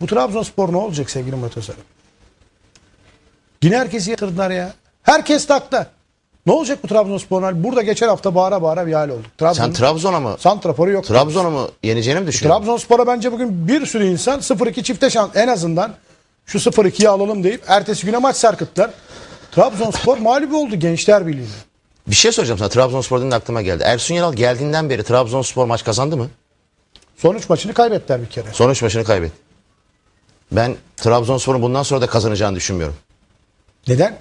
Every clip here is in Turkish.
Bu Trabzonspor ne olacak sevgili Murat Özarı? Yine herkesi yatırdılar ya. Herkes takta. Ne olacak bu Trabzonspor'un hali? Burada geçen hafta bağıra bağıra bir hal oldu. Trabzon, Sen Trabzon'a mı? Santrafor'u yok. Trabzon'u mu yeneceğini mi düşünüyorsun? Trabzonspor'a bence bugün bir sürü insan 0-2 çifte şans en azından şu 0-2'yi alalım deyip ertesi güne maç sarkıttılar. Trabzonspor mağlup oldu Gençler Birliği'ne. Bir şey soracağım sana. Trabzonspor dedin de aklıma geldi. Ersun Yanal geldiğinden beri Trabzonspor maç kazandı mı? Sonuç maçını kaybettiler bir kere. Sonuç maçını kaybetti. Ben Trabzonspor'un bundan sonra da kazanacağını düşünmüyorum. Neden?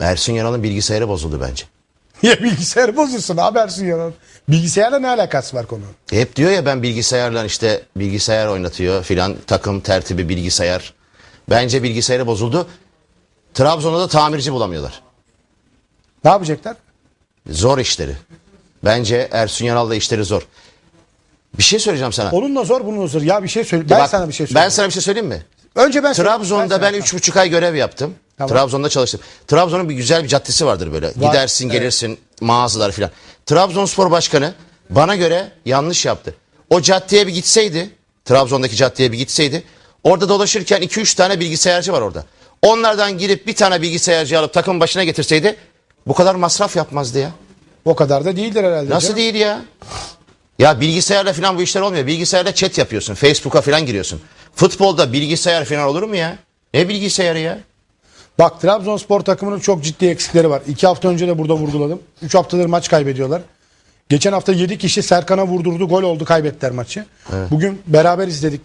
Ersun Yanal'ın bilgisayarı bozuldu bence. Ya bilgisayarı bozulsun habersin ya. Bilgisayarla ne alakası var konunun? Hep diyor ya ben bilgisayarla işte bilgisayar oynatıyor filan takım tertibi bilgisayar. Bence bilgisayarı bozuldu. Trabzon'da da tamirci bulamıyorlar. Ne yapacaklar? Zor işleri. Bence Ersun Yanal'la işleri zor. Bir şey söyleyeceğim sana. Onunla zor bununla zor. Ya bir şey söyle. Ben Bak, sana bir şey söyleyeyim. Ben sana bir şey söyleyeyim mi? Önce ben Trabzon'da ben üç buçuk ay görev yaptım. Tamam. Trabzon'da çalıştım. Trabzon'un bir güzel bir caddesi vardır böyle. Gidersin evet. gelirsin mağazalar filan. Trabzonspor Başkanı bana göre yanlış yaptı. O caddeye bir gitseydi, Trabzon'daki caddeye bir gitseydi, orada dolaşırken 2-3 tane bilgisayarcı var orada. Onlardan girip bir tane bilgisayarcı alıp takım başına getirseydi bu kadar masraf yapmazdı ya. O kadar da değildir herhalde. Nasıl canım. değil ya? Ya bilgisayarla falan bu işler olmuyor. Bilgisayarda chat yapıyorsun. Facebook'a falan giriyorsun. Futbolda bilgisayar falan olur mu ya? Ne bilgisayarı ya? Bak Trabzonspor takımının çok ciddi eksikleri var. İki hafta önce de burada vurguladım. Üç haftadır maç kaybediyorlar. Geçen hafta yedi kişi Serkan'a vurdurdu. Gol oldu kaybettiler maçı. Bugün beraber izledik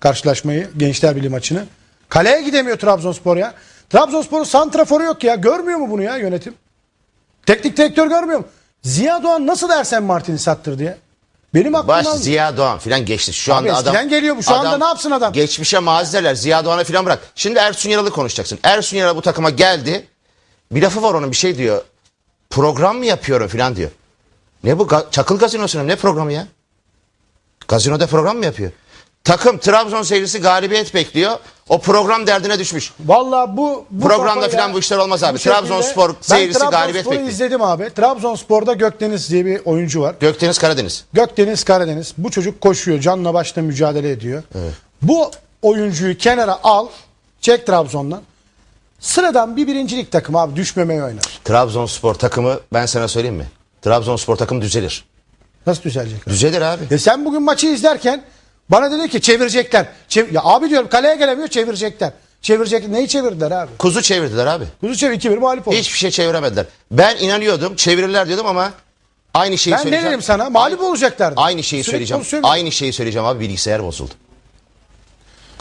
karşılaşmayı. Gençler Birliği maçını. Kaleye gidemiyor Trabzonspor ya. Trabzonspor'un santraforu yok ya. Görmüyor mu bunu ya yönetim? Teknik direktör görmüyor mu? Ziya Doğan nasıl Ersen Martin'i sattırdı ya? Benim aklım Baş. Ziya Doğan filan geçti. Şu Abi anda adam geliyor bu. Şu anda ne yapsın adam? Geçmişe mazideler. Ziya Doğan'ı filan bırak. Şimdi Ersun Yanal'ı konuşacaksın. Ersun Yanal bu takıma geldi. Bir lafı var onun bir şey diyor. Program mı yapıyorum filan diyor. Ne bu? Çakıl gazinosuna ne programı ya? Gazinoda program mı yapıyor? Takım Trabzon seyircisi galibiyet bekliyor. O program derdine düşmüş. Vallahi bu, bu Programda filan bu işler olmaz abi. Trabzonspor seyircisi ben galibiyet bekliyor. izledim abi. Trabzonspor'da Gökdeniz diye bir oyuncu var. Gökdeniz Karadeniz. Gökdeniz Karadeniz. Bu çocuk koşuyor. Canla başla mücadele ediyor. Bu oyuncuyu kenara al. Çek Trabzon'dan. Sıradan bir birincilik takım abi düşmemeye oynar. Trabzonspor takımı ben sana söyleyeyim mi? Trabzonspor takım düzelir. Nasıl düzelecek? Düzelir abi. E sen bugün maçı izlerken bana dedi ki çevirecekler. Çev- ya abi diyorum kaleye gelemiyor çevirecekler. Çevirecek. Neyi çevirdiler abi? Kuzu çevirdiler abi. Kuzu çevir 2-1 mağlup oldu. Hiçbir şey çeviremediler. Ben inanıyordum çevirirler diyordum ama aynı şeyi ben ne söyleyeceğim. dedim sana? Mağlup olacaklardı. Aynı şeyi Sürekli söyleyeceğim. Aynı şeyi söyleyeceğim abi bilgisayar bozuldu.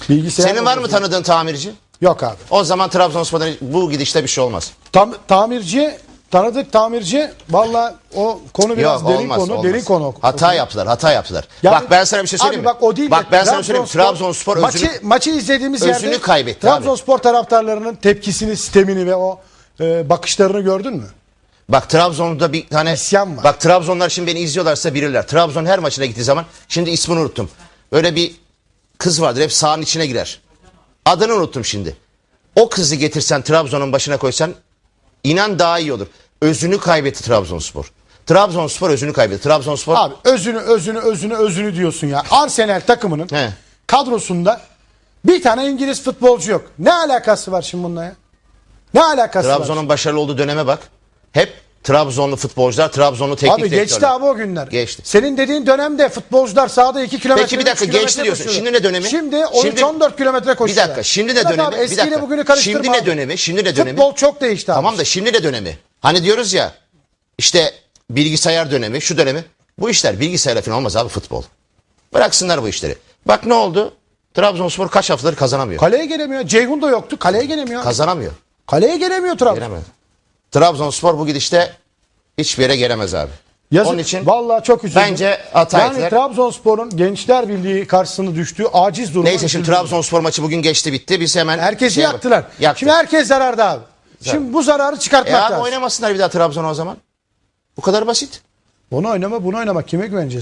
Bilgisayar Senin var mı tanıdığın tamirci? Yok abi. O zaman Trabzonspor'dan bu gidişte bir şey olmaz. Tam, tamirci tanıdık tamirci valla o konu biraz derin olmaz, konu olmaz. derin konu. Hata yaptılar, hata yaptılar. Yani- bak ben sana bir şey söyleyeyim abi mi? Bak o değil Bak ben sana söyleyeyim. Trabzonspor özünü, maçı, maçı izlediğimiz özünü yerde kaybetti abi. Trabzonspor taraftarlarının tepkisini, sistemini ve o e, bakışlarını gördün mü? Bak Trabzon'da bir tane İsyan var. Bak Trabzonlar şimdi beni izliyorlarsa bilirler. Trabzon her maçına gittiği zaman şimdi ismini unuttum. Öyle bir kız vardır hep sahanın içine girer. Adını unuttum şimdi. O kızı getirsen Trabzon'un başına koysan inan daha iyi olur. Özünü kaybetti Trabzonspor. Trabzonspor özünü kaybetti. Trabzonspor Abi özünü özünü özünü özünü diyorsun ya. Arsenal takımının He. kadrosunda bir tane İngiliz futbolcu yok. Ne alakası var şimdi bununla ya? Ne alakası var? Trabzon'un başarılı olduğu döneme bak. Hep Trabzonlu futbolcular, Trabzonlu teknik Abi geçti direktörler. abi o günler. Geçti. Senin dediğin dönemde futbolcular sahada 2 kilometre Peki bir dakika, üç kilometre geçti diyorsun. koşuyorlar. Şimdi ne dönemi? Şimdi Şimdi- 13-14 kilometre Bir koşuyorlar. dakika şimdi ne dönemi? Abi, bir eskiyle dakika. bugünü karıştırma Şimdi ne abi. dönemi? Şimdi ne dönemi? Futbol çok değişti abi. Tamam da şimdi ne dönemi? Hani diyoruz ya işte bilgisayar dönemi, şu dönemi. Bu işler bilgisayarla falan olmaz abi futbol. Bıraksınlar bu işleri. Bak ne oldu? Trabzonspor kaç haftadır kazanamıyor. Kaleye gelemiyor. Ceyhun da yoktu. Kaleye gelemiyor. Kazanamıyor. Kaleye gelemiyor Trabzon. Gelemez. Trabzonspor bu gidişte hiçbir yere gelemez abi. Yazık. Onun için Vallahi çok üzüldüm. bence hata Yani ettiler. Trabzonspor'un Gençler Birliği karşısında düştüğü aciz durum. Neyse şimdi Trabzonspor maçı bugün geçti bitti. Biz hemen Herkesi şey- yaktılar. Yaktık. Şimdi herkes zararda abi. Şimdi bu zararı E çıkartmak abi lazım. oynamasınlar bir daha Trabzon'a o zaman. Bu kadar basit. Bunu oynama bunu oynama. Kime güveneceğiz?